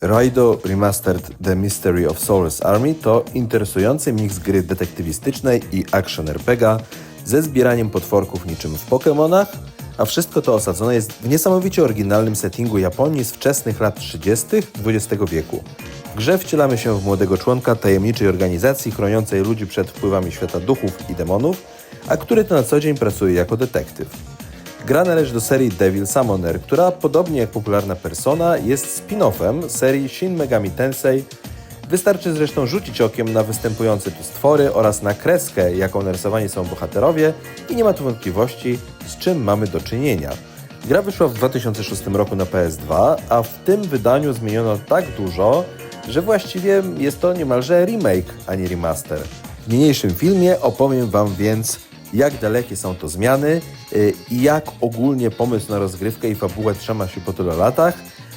Raido Remastered The Mystery of Soulless Army to interesujący miks gry detektywistycznej i action RPGa ze zbieraniem potworków niczym w Pokémonach, a wszystko to osadzone jest w niesamowicie oryginalnym settingu Japonii z wczesnych lat 30. XX wieku. W grze wcielamy się w młodego członka tajemniczej organizacji chroniącej ludzi przed wpływami świata duchów i demonów, a który to na co dzień pracuje jako detektyw. Gra należy do serii Devil Summoner, która podobnie jak popularna Persona jest spin-offem serii Shin Megami Tensei. Wystarczy zresztą rzucić okiem na występujące tu stwory oraz na kreskę, jaką narysowani są bohaterowie i nie ma tu wątpliwości, z czym mamy do czynienia. Gra wyszła w 2006 roku na PS2, a w tym wydaniu zmieniono tak dużo, że właściwie jest to niemalże remake, a nie remaster. W niniejszym filmie opowiem Wam więc, jak dalekie są to zmiany yy, i jak ogólnie pomysł na rozgrywkę i fabułę trzyma się po tylu latach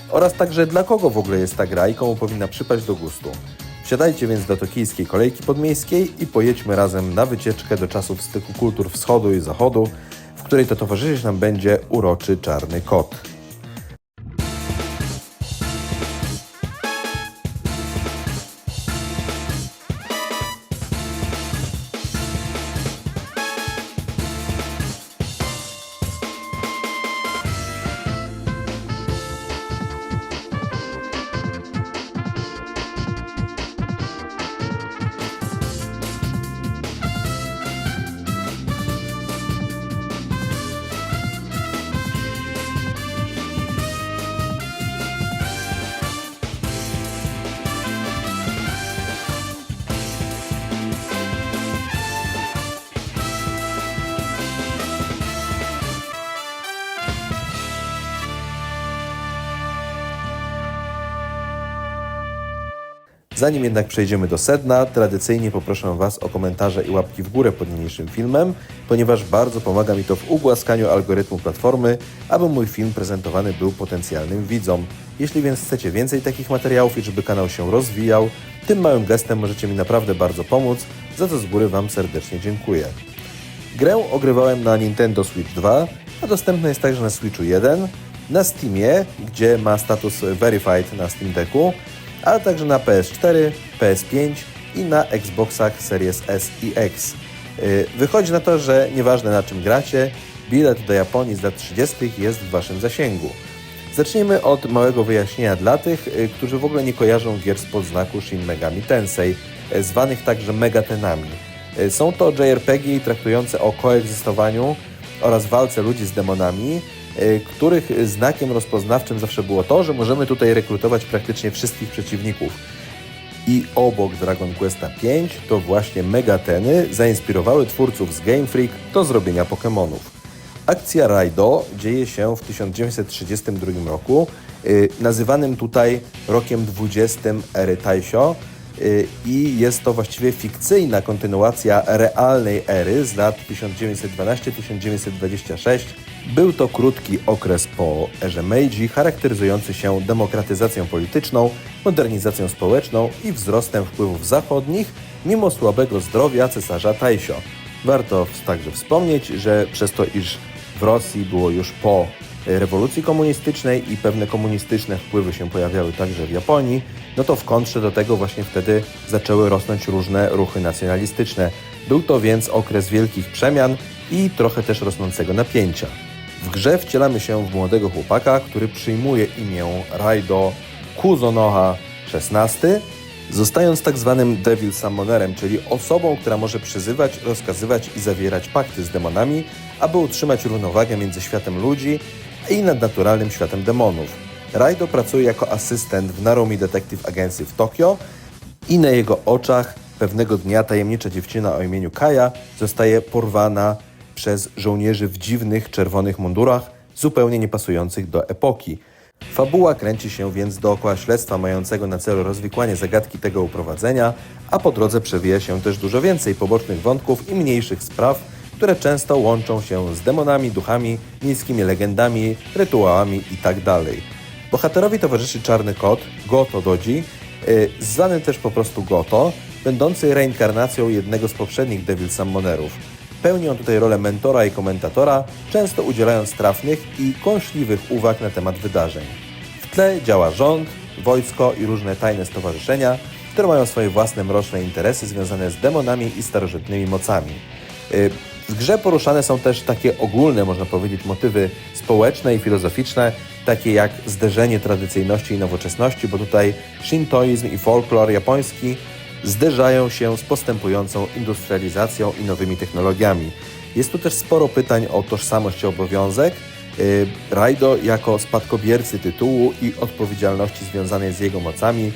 oraz także dla kogo w ogóle jest ta gra i komu powinna przypaść do gustu. Wsiadajcie więc do tokijskiej kolejki podmiejskiej i pojedźmy razem na wycieczkę do czasów styku kultur wschodu i zachodu, w której to towarzyszyć nam będzie uroczy czarny kot. Zanim jednak przejdziemy do sedna, tradycyjnie poproszę Was o komentarze i łapki w górę pod niniejszym filmem, ponieważ bardzo pomaga mi to w ugłaskaniu algorytmu platformy, aby mój film prezentowany był potencjalnym widzom. Jeśli więc chcecie więcej takich materiałów i żeby kanał się rozwijał, tym małym gestem możecie mi naprawdę bardzo pomóc, za co z góry Wam serdecznie dziękuję. Grę ogrywałem na Nintendo Switch 2, a dostępna jest także na Switchu 1, na Steamie, gdzie ma status Verified na Steam Decku, ale także na PS4, PS5 i na Xboxach Series S i X. Yy, Wychodzi na to, że nieważne na czym gracie, bilet do Japonii z lat 30. jest w Waszym zasięgu. Zacznijmy od małego wyjaśnienia dla tych, yy, którzy w ogóle nie kojarzą gier spod znaku Shin Megami Tensei, yy, zwanych także Megatenami. Są to JRPG traktujące o koegzystowaniu oraz walce ludzi z demonami, y, których znakiem rozpoznawczym zawsze było to, że możemy tutaj rekrutować praktycznie wszystkich przeciwników. I obok Dragon Questa V to właśnie Megateny zainspirowały twórców z Game Freak do zrobienia Pokémonów. Akcja Raido dzieje się w 1932 roku, y, nazywanym tutaj rokiem 20 ery Taisho, i jest to właściwie fikcyjna kontynuacja realnej ery z lat 1912-1926. Był to krótki okres po erze Meiji, charakteryzujący się demokratyzacją polityczną, modernizacją społeczną i wzrostem wpływów zachodnich, mimo słabego zdrowia cesarza Taisho. Warto także wspomnieć, że przez to, iż w Rosji było już po rewolucji komunistycznej i pewne komunistyczne wpływy się pojawiały także w Japonii, no to w kontrze do tego właśnie wtedy zaczęły rosnąć różne ruchy nacjonalistyczne. Był to więc okres wielkich przemian i trochę też rosnącego napięcia. W grze wcielamy się w młodego chłopaka, który przyjmuje imię Raido Kuzonoha XVI, zostając tak zwanym Devil Summonerem, czyli osobą, która może przyzywać, rozkazywać i zawierać pakty z demonami, aby utrzymać równowagę między światem ludzi i nadnaturalnym światem demonów. Raido pracuje jako asystent w Narumi Detective Agency w Tokio i na jego oczach pewnego dnia tajemnicza dziewczyna o imieniu Kaja zostaje porwana przez żołnierzy w dziwnych czerwonych mundurach, zupełnie niepasujących do epoki. Fabuła kręci się więc dookoła śledztwa mającego na celu rozwikłanie zagadki tego uprowadzenia, a po drodze przewija się też dużo więcej pobocznych wątków i mniejszych spraw, które często łączą się z demonami, duchami, miejskimi legendami, rytuałami itd. Bohaterowi towarzyszy czarny kot, Goto Doji, yy, zwany też po prostu Goto, będący reinkarnacją jednego z poprzednich Devil Summonerów. Pełni on tutaj rolę mentora i komentatora, często udzielając trafnych i kąśliwych uwag na temat wydarzeń. W tle działa rząd, wojsko i różne tajne stowarzyszenia, które mają swoje własne mroczne interesy związane z demonami i starożytnymi mocami. W grze poruszane są też takie ogólne, można powiedzieć, motywy społeczne i filozoficzne, takie jak zderzenie tradycyjności i nowoczesności, bo tutaj shintoizm i folklor japoński zderzają się z postępującą industrializacją i nowymi technologiami. Jest tu też sporo pytań o tożsamość i obowiązek. Y, Raido jako spadkobiercy tytułu i odpowiedzialności związanej z jego mocami.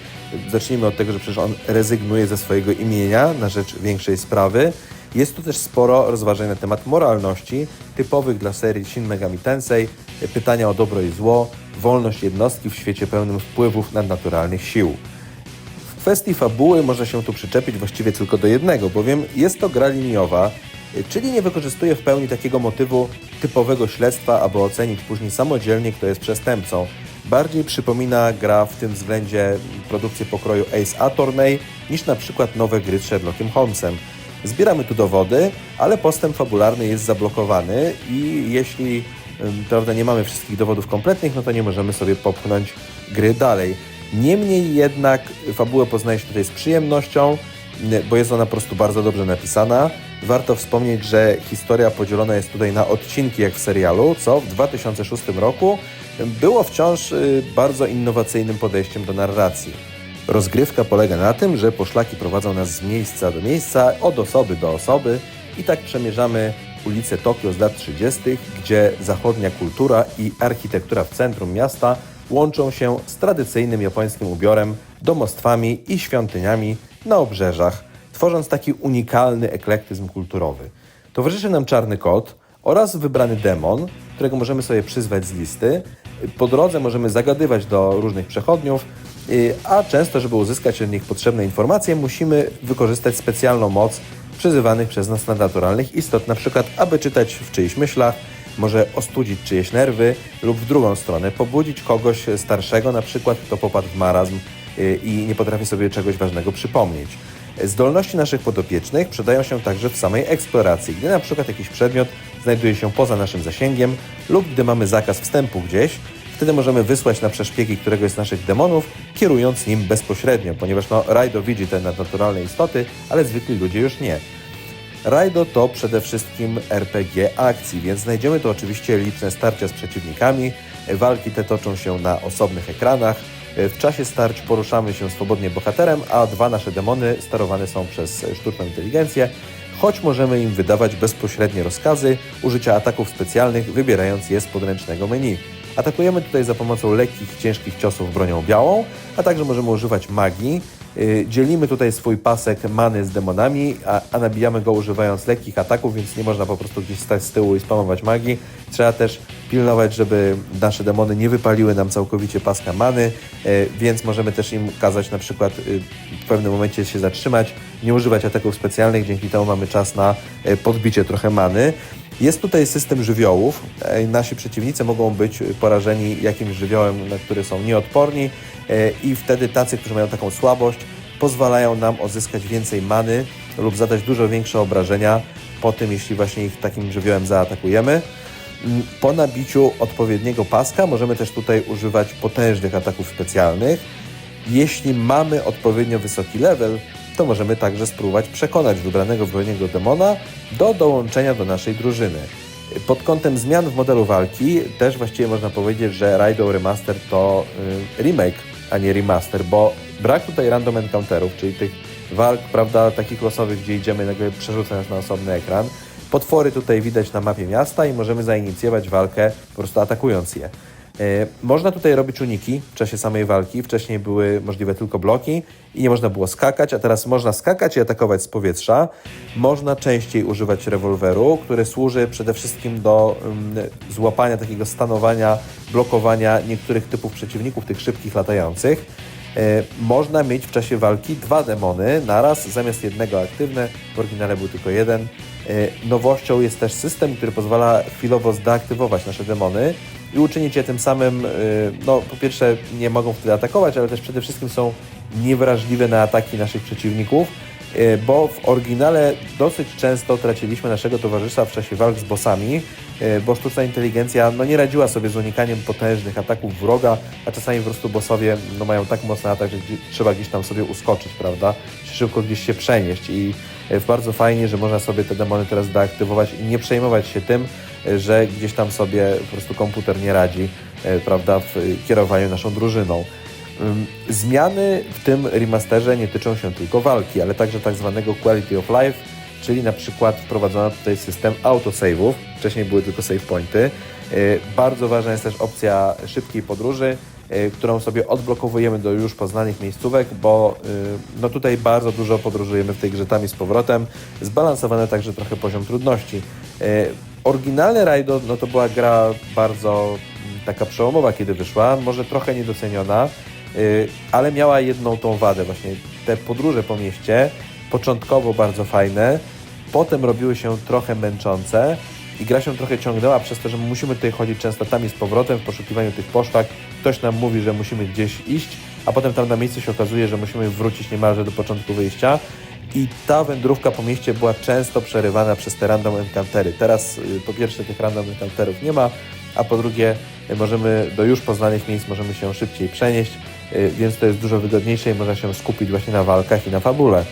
Zacznijmy od tego, że przecież on rezygnuje ze swojego imienia na rzecz większej sprawy. Jest tu też sporo rozważań na temat moralności, typowych dla serii Shin Megami Tensei, pytania o dobro i zło, wolność jednostki w świecie pełnym wpływów nadnaturalnych sił. W kwestii fabuły można się tu przyczepić właściwie tylko do jednego, bowiem jest to gra liniowa, czyli nie wykorzystuje w pełni takiego motywu typowego śledztwa, aby ocenić później samodzielnie, kto jest przestępcą. Bardziej przypomina gra w tym względzie produkcję pokroju Ace Attorney niż na przykład nowe gry z Sherlockiem Holmesem. Zbieramy tu dowody, ale postęp fabularny jest zablokowany i jeśli prawda, nie mamy wszystkich dowodów kompletnych, no to nie możemy sobie popchnąć gry dalej. Niemniej jednak fabułę poznaje się tutaj z przyjemnością, bo jest ona po prostu bardzo dobrze napisana. Warto wspomnieć, że historia podzielona jest tutaj na odcinki jak w serialu, co w 2006 roku było wciąż y, bardzo innowacyjnym podejściem do narracji. Rozgrywka polega na tym, że poszlaki prowadzą nas z miejsca do miejsca, od osoby do osoby i tak przemierzamy ulice Tokio z lat 30., gdzie zachodnia kultura i architektura w centrum miasta łączą się z tradycyjnym japońskim ubiorem, domostwami i świątyniami na obrzeżach, tworząc taki unikalny eklektyzm kulturowy. Towarzyszy nam czarny kot oraz wybrany demon, którego możemy sobie przyzwać z listy. Po drodze możemy zagadywać do różnych przechodniów, a często, żeby uzyskać od nich potrzebne informacje, musimy wykorzystać specjalną moc przyzywanych przez nas nadnaturalnych istot, na przykład aby czytać w czyichś myślach, może ostudzić czyjeś nerwy lub w drugą stronę pobudzić kogoś starszego, na przykład kto popadł w marazm y, i nie potrafi sobie czegoś ważnego przypomnieć. Zdolności naszych podopiecznych przydają się także w samej eksploracji, gdy na przykład jakiś przedmiot znajduje się poza naszym zasięgiem lub gdy mamy zakaz wstępu gdzieś, wtedy możemy wysłać na przeszpiegi któregoś z naszych demonów, kierując nim bezpośrednio, ponieważ no, Raido widzi te nadnaturalne istoty, ale zwykli ludzie już nie. Raido to przede wszystkim RPG akcji, więc znajdziemy tu oczywiście liczne starcia z przeciwnikami. Walki te toczą się na osobnych ekranach. W czasie starć poruszamy się swobodnie bohaterem, a dwa nasze demony sterowane są przez sztuczną inteligencję, choć możemy im wydawać bezpośrednie rozkazy użycia ataków specjalnych, wybierając je z podręcznego menu. Atakujemy tutaj za pomocą lekkich, ciężkich ciosów bronią białą, a także możemy używać magii. Yy, Dzielimy tutaj swój pasek many z demonami, a, a nabijamy go używając lekkich ataków, więc nie można po prostu gdzieś stać z tyłu i spamować magii. Trzeba też pilnować, żeby nasze demony nie wypaliły nam całkowicie paska many, yy, więc możemy też im kazać na przykład yy, w pewnym momencie się zatrzymać, nie używać ataków specjalnych, dzięki temu mamy czas na podbicie trochę many. Jest tutaj system żywiołów. Nasi przeciwnicy mogą być porażeni jakimś żywiołem, na który są nieodporni i wtedy tacy, którzy mają taką słabość, pozwalają nam uzyskać więcej many lub zadać dużo większe obrażenia po tym, jeśli właśnie ich takim żywiołem zaatakujemy. Mm, Po nabiciu odpowiedniego paska możemy też tutaj używać potężnych ataków specjalnych. Jeśli mamy odpowiednio wysoki level, to możemy także spróbować przekonać wybranego odpowiedniego demona do dołączenia do naszej drużyny. Pod kątem zmian w modelu walki też właściwie można powiedzieć, że Raido Remaster to y, remake, a nie remaster, bo brak tutaj random encounterów, czyli tych walk, prawda, takich losowych, gdzie idziemy nagle przerzucając na osobny ekran. Potwory tutaj widać na mapie miasta i możemy zainicjować walkę po prostu atakując je. E, Można tutaj robić uniki w czasie samej walki. Wcześniej były możliwe tylko bloki i nie można było skakać, a teraz można skakać i atakować z powietrza. Można częściej używać rewolweru, który służy przede wszystkim do ym, złapania takiego stanowania, blokowania niektórych typów przeciwników, tych szybkich latających. E, Można mieć w czasie walki dwa demony naraz, zamiast jednego aktywne. W oryginale był tylko jeden. E, Nowością jest też system, który pozwala chwilowo zdeaktywować nasze demony i uczynić je tym samym, e, no po pierwsze nie mogą wtedy atakować, ale też przede wszystkim są niewrażliwe na ataki naszych przeciwników. e, bo w oryginale dosyć często traciliśmy naszego towarzysza w czasie walk z bossami, e, bo sztuczna inteligencja no, nie radziła sobie z unikaniem potężnych ataków wroga, a czasami po prostu bossowie no, mają tak mocny atak, że trzeba gdzieś tam sobie uskoczyć, prawda? Czy szybko gdzieś się przenieść i bardzo fajnie, że można sobie te demony teraz deaktywować i nie przejmować się tym, że gdzieś tam sobie po prostu komputer nie radzi, e, prawda, w kierowaniu naszą drużyną. Zmiany w tym remasterze nie tyczą się tylko walki, ale także tak zwanego quality of life, czyli na przykład wprowadzono tutaj system autosave'ów, wcześniej były tylko save pointy. Yy, Bardzo ważna jest też opcja szybkiej podróży, yy, którą sobie odblokowujemy do już poznanych miejscówek, bo no tutaj bardzo dużo podróżujemy w tej grze tam i z powrotem. Zbalansowany także trochę poziom trudności. Oryginalny Raido no to była gra bardzo mm, taka przełomowa, kiedy wyszła, może trochę niedoceniona, yy, ale miała jedną tą wadę właśnie. Te podróże po mieście, początkowo bardzo fajne, potem robiły się trochę męczące i gra się trochę ciągnęła przez to, że my musimy tutaj chodzić często tam i z powrotem w poszukiwaniu tych poszlak. Ktoś nam mówi, że musimy gdzieś iść, a potem tam na miejscu się okazuje, że musimy wrócić niemalże do początku wyjścia. I ta wędrówka po mieście była często przerywana przez te random. Teraz y, po pierwsze tych random encounterów nie ma, a po drugie y, możemy do już poznanych miejsc możemy się szybciej przenieść, y, więc to jest dużo wygodniejsze i można się skupić właśnie na walkach i na fabule.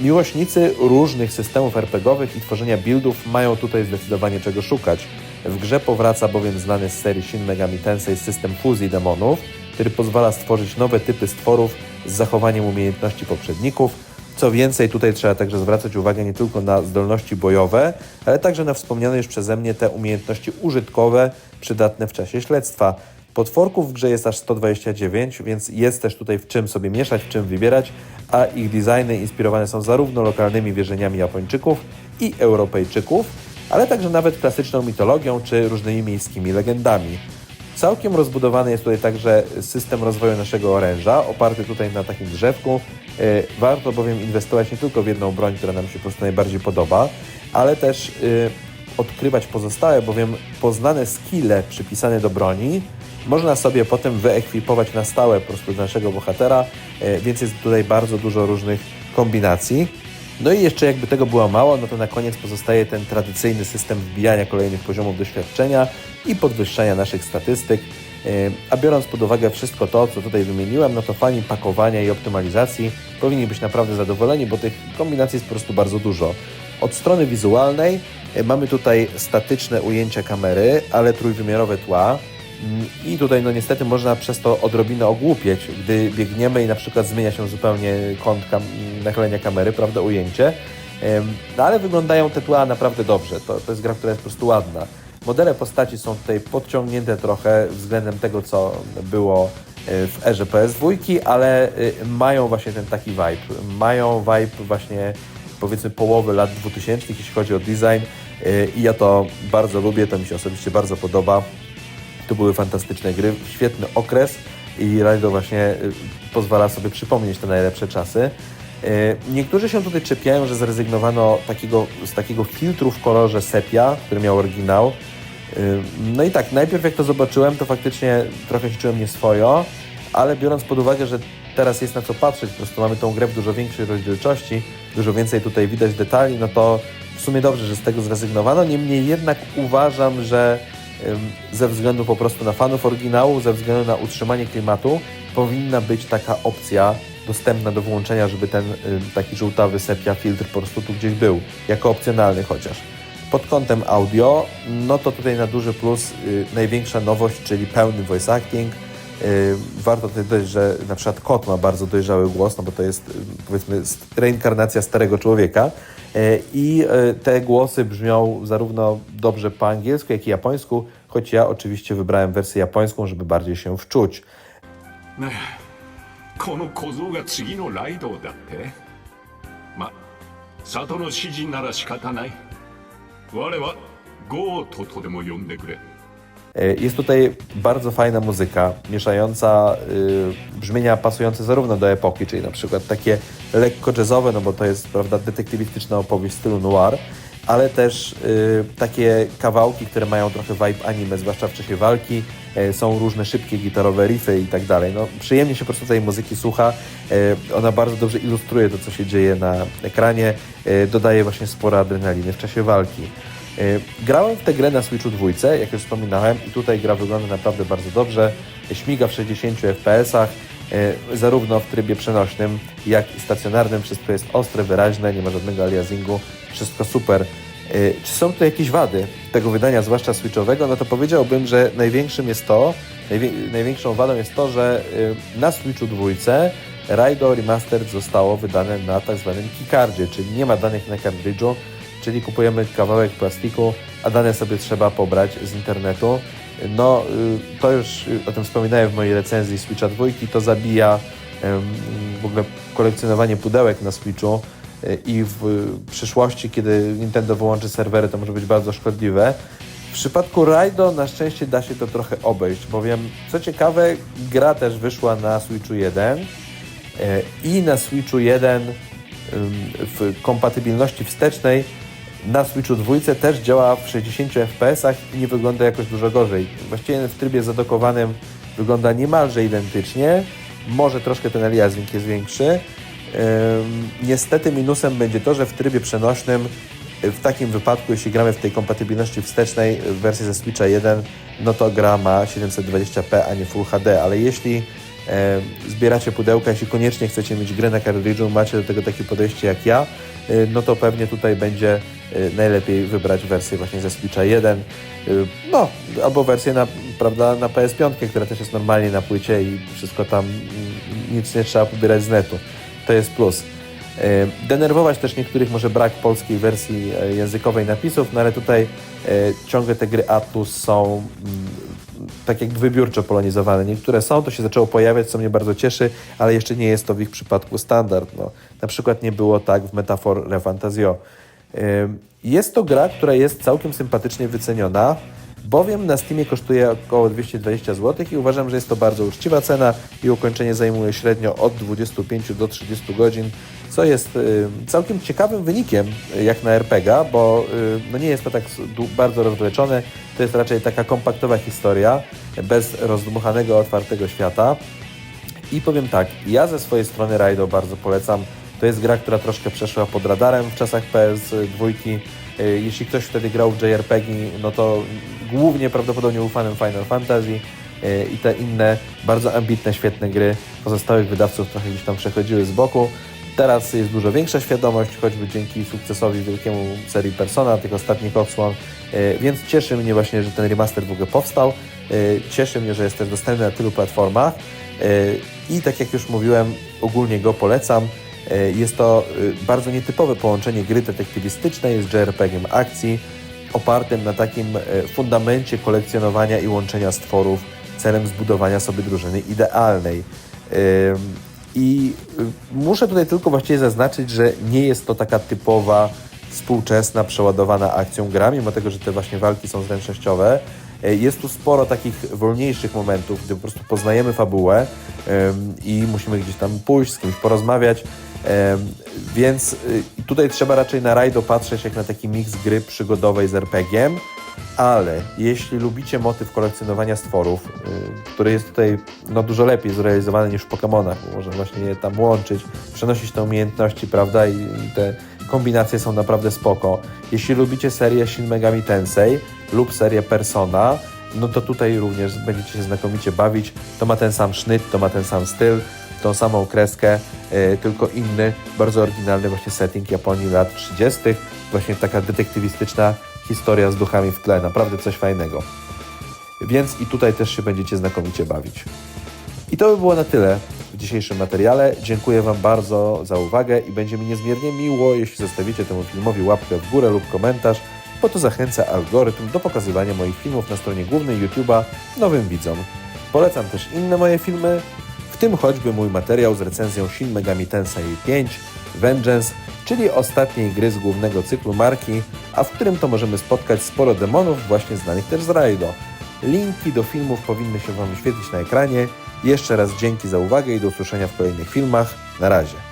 Miłośnicy różnych systemów RPGowych i tworzenia buildów mają tutaj zdecydowanie czego szukać. W grze powraca bowiem znany z serii Shin Megami Tensei system fuzji demonów, który pozwala stworzyć nowe typy stworów z zachowaniem umiejętności poprzedników, co więcej, tutaj trzeba także zwracać uwagę nie tylko na zdolności bojowe, ale także na wspomniane już przeze mnie te umiejętności użytkowe przydatne w czasie śledztwa. Potworków w grze jest aż 129, więc jest też tutaj w czym sobie mieszać, w czym wybierać, a ich designy inspirowane są zarówno lokalnymi wierzeniami Japończyków i Europejczyków, ale także nawet klasyczną mitologią czy różnymi miejskimi legendami. Całkiem rozbudowany jest tutaj także system rozwoju naszego oręża, oparty tutaj na takim drzewku. E, Warto bowiem inwestować nie tylko w jedną broń, która nam się po prostu najbardziej podoba, ale też e, odkrywać pozostałe, bowiem poznane skille przypisane do broni można sobie potem wyekwipować na stałe po prostu naszego bohatera, e, więc jest tutaj bardzo dużo różnych kombinacji. No i jeszcze jakby tego było mało, no to na koniec pozostaje ten tradycyjny system wbijania kolejnych poziomów doświadczenia i podwyższania naszych statystyk. Yy, A biorąc pod uwagę wszystko to, co tutaj wymieniłem, no to fani pakowania i optymalizacji powinni być naprawdę zadowoleni, bo tych kombinacji jest po prostu bardzo dużo. Od strony wizualnej yy, mamy tutaj statyczne ujęcia kamery, ale trójwymiarowe tła. Mm, I tutaj no niestety można przez to odrobinę ogłupieć, gdy biegniemy i na przykład zmienia się zupełnie kąt kam- nachylenia kamery, prawda, ujęcie. No ale wyglądają te tła naprawdę dobrze. To, to jest gra, która jest po prostu ładna. Modele postaci są tutaj podciągnięte trochę względem tego, co było e, w erze PS2, ale e, mają właśnie ten taki vibe. Mają vibe właśnie powiedzmy połowy lat 2000, jeśli chodzi o design e, i ja to bardzo lubię, to mi się osobiście bardzo podoba. To były fantastyczne gry, świetny okres i Raido właśnie pozwala sobie przypomnieć te najlepsze czasy. Niektórzy się tutaj czepiają, że zrezygnowano takiego, z takiego filtru w kolorze sepia, który miał oryginał. No i tak, najpierw jak to zobaczyłem, to faktycznie trochę się czułem nieswojo, ale biorąc pod uwagę, że teraz jest na co patrzeć, po prostu mamy tą grę w dużo większej rozdzielczości, dużo więcej tutaj widać detali, no to w sumie dobrze, że z tego zrezygnowano. Niemniej jednak uważam, że ze względu po prostu na fanów oryginału, ze względu na utrzymanie klimatu, powinna być taka opcja dostępna do włączenia, żeby ten taki żółtawy sepia filtr po prostu tu gdzieś był, jako opcjonalny chociaż. Pod kątem audio, no to tutaj na duży plus y, największa nowość, czyli pełny voice acting. Y, warto tutaj dodać, że na przykład kot ma bardzo dojrzały głos, no bo to jest y, powiedzmy st- reinkarnacja starego człowieka. Y, I y, te głosy brzmią zarówno dobrze po angielsku, jak i japońsku, choć ja oczywiście wybrałem wersję japońską, żeby bardziej się wczuć. ねえこの小僧が次のライドウだってま里の指示なら仕方ない jest tutaj bardzo fajna muzyka, mieszająca y, brzmienia pasujące zarówno do epoki, czyli na przykład takie lekko jazzowe, no bo to jest prawda, detektywistyczna opowieść w stylu noir, ale też y, takie kawałki, które mają trochę vibe anime, zwłaszcza w czasie walki. E, są różne szybkie gitarowe riffy i tak dalej. No, przyjemnie się po prostu tej muzyki słucha. E, ona bardzo dobrze ilustruje to, co się dzieje na ekranie. E, dodaje właśnie sporo adrenaliny w czasie walki. E, Grałem w tę grę na Switchu dwójce, jak już wspominałem, i tutaj gra wygląda naprawdę bardzo dobrze. Śmiga w 60 FPS-ach, zarówno w trybie przenośnym, jak i stacjonarnym. Wszystko jest ostre, wyraźne, nie ma żadnego aliasingu, wszystko super. E, Czy są tu jakieś wady tego wydania, zwłaszcza Switchowego? No to powiedziałbym, że największym jest to, najwię- największą wadą jest to, że e, na Switchu dwójce Raido Remastered zostało wydane na tak zwanym keycardzie, czyli nie ma danych na kartridżu, czyli kupujemy kawałek plastiku, a dane sobie trzeba pobrać z internetu. No, y, to już y, o tym wspominałem w mojej recenzji Switcha 2, to zabija w ogóle kolekcjonowanie pudełek na Switchu y, i w przyszłości, kiedy Nintendo wyłączy serwery, to może być bardzo szkodliwe. W przypadku Raido na szczęście da się to trochę obejść, bowiem co ciekawe, gra też wyszła na Switchu 1 e, i na Switchu 1 ym, w kompatybilności wstecznej na Switchu 2 też działa w 60 fps i nie wygląda jakoś dużo gorzej. Właściwie w trybie zadokowanym wygląda niemalże identycznie. Może troszkę ten aliasing jest większy. Niestety minusem będzie to, że w trybie przenośnym w takim wypadku, jeśli gramy w tej kompatybilności wstecznej w wersji ze Switcha 1, no to gra ma 720p, a nie Full HD, ale jeśli e, zbieracie pudełka, jeśli koniecznie chcecie mieć grę na kartridżu, macie do tego takie podejście jak ja, e, no to pewnie tutaj będzie najlepiej wybrać wersję właśnie ze Switcha 1, e, no, albo wersję na, prawda, na PS5, która też jest normalnie na płycie i wszystko tam, mm, nic nie trzeba pobierać z netu. To jest plus. E, Denerwować też niektórych może brak polskiej wersji językowej napisów, no ale tutaj ciągle te gry Atlus są mm, tak jak wybiórczo polonizowane. Niektóre są, to się zaczęło pojawiać, co mnie bardzo cieszy, ale jeszcze nie jest to w ich przypadku standard. No, na przykład nie było tak w Metafor Refantasio. Jest to gra, która jest całkiem sympatycznie wyceniona, bowiem na Steamie kosztuje około 220 zł i uważam, że jest to bardzo uczciwa cena i ukończenie zajmuje średnio od 25 do 30 godzin, co jest całkiem ciekawym wynikiem jak na RPG, bo no nie jest to tak bardzo rozwleczone, to jest raczej taka kompaktowa historia, bez rozdmuchanego, otwartego świata. I powiem tak, ja ze swojej strony Raido bardzo polecam. To jest gra, która troszkę przeszła pod radarem w czasach PS2. Y, Jeśli ktoś wtedy grał w JRPG, no to głównie prawdopodobnie ufanym Final Fantasy y, i te inne bardzo ambitne, świetne gry pozostałych wydawców trochę gdzieś tam przechodziły z boku. Teraz jest dużo większa świadomość, choćby dzięki sukcesowi wielkiemu serii Persona, tych ostatnich odsłon, y, więc cieszy mnie właśnie, że ten remaster w ogóle powstał. Cieszy mnie, że jest też dostępny na tylu platformach. I tak jak już mówiłem, ogólnie go polecam. Y, Jest to y, bardzo nietypowe połączenie gry detektywistycznej z JRPG-iem akcji, opartym na takim y, fundamencie kolekcjonowania i łączenia stworów celem zbudowania sobie drużyny idealnej. I muszę tutaj tylko właściwie zaznaczyć, że nie jest to taka typowa, współczesna, przeładowana akcją gra, mimo tego, że te właśnie walki są zręcznościowe. E, Jest tu sporo takich wolniejszych momentów, gdy po prostu poznajemy fabułę i musimy gdzieś tam pójść, z kimś porozmawiać. Więc y, tutaj trzeba raczej na Rajdo patrzeć jak na taki miks gry przygodowej z RPG-iem, ale jeśli lubicie motyw kolekcjonowania stworów, y, który jest tutaj no, dużo lepiej zrealizowany niż w Pokémonach, można właśnie je tam łączyć, przenosić te umiejętności, prawda, i te kombinacje są naprawdę spoko. Jeśli lubicie serię Shin Megami Tensei lub serię Persona, no to tutaj również będziecie się znakomicie bawić. To ma ten sam sznyt, to ma ten sam styl, tą samą kreskę, e, tylko inny, bardzo oryginalny właśnie setting Japonii lat 30. Właśnie taka detektywistyczna historia z duchami w tle, naprawdę coś fajnego. Więc i tutaj też się będziecie znakomicie bawić. I to by było na tyle w dzisiejszym materiale. Dziękuję Wam bardzo za uwagę i będzie mi niezmiernie miło, jeśli zostawicie temu filmowi łapkę w górę lub komentarz, bo to zachęca algorytm do pokazywania moich filmów na stronie głównej YouTube'a nowym widzom. Polecam też inne moje filmy, tym choćby mój materiał z recenzją Shin Megami Tensei 5 Vengeance, czyli ostatniej gry z głównego cyklu marki, a w którym to możemy spotkać sporo demonów właśnie znanych też z Raido. Linki do filmów powinny się Wam wyświetlić na ekranie. Jeszcze raz dzięki za uwagę i do usłyszenia w kolejnych filmach. Na razie.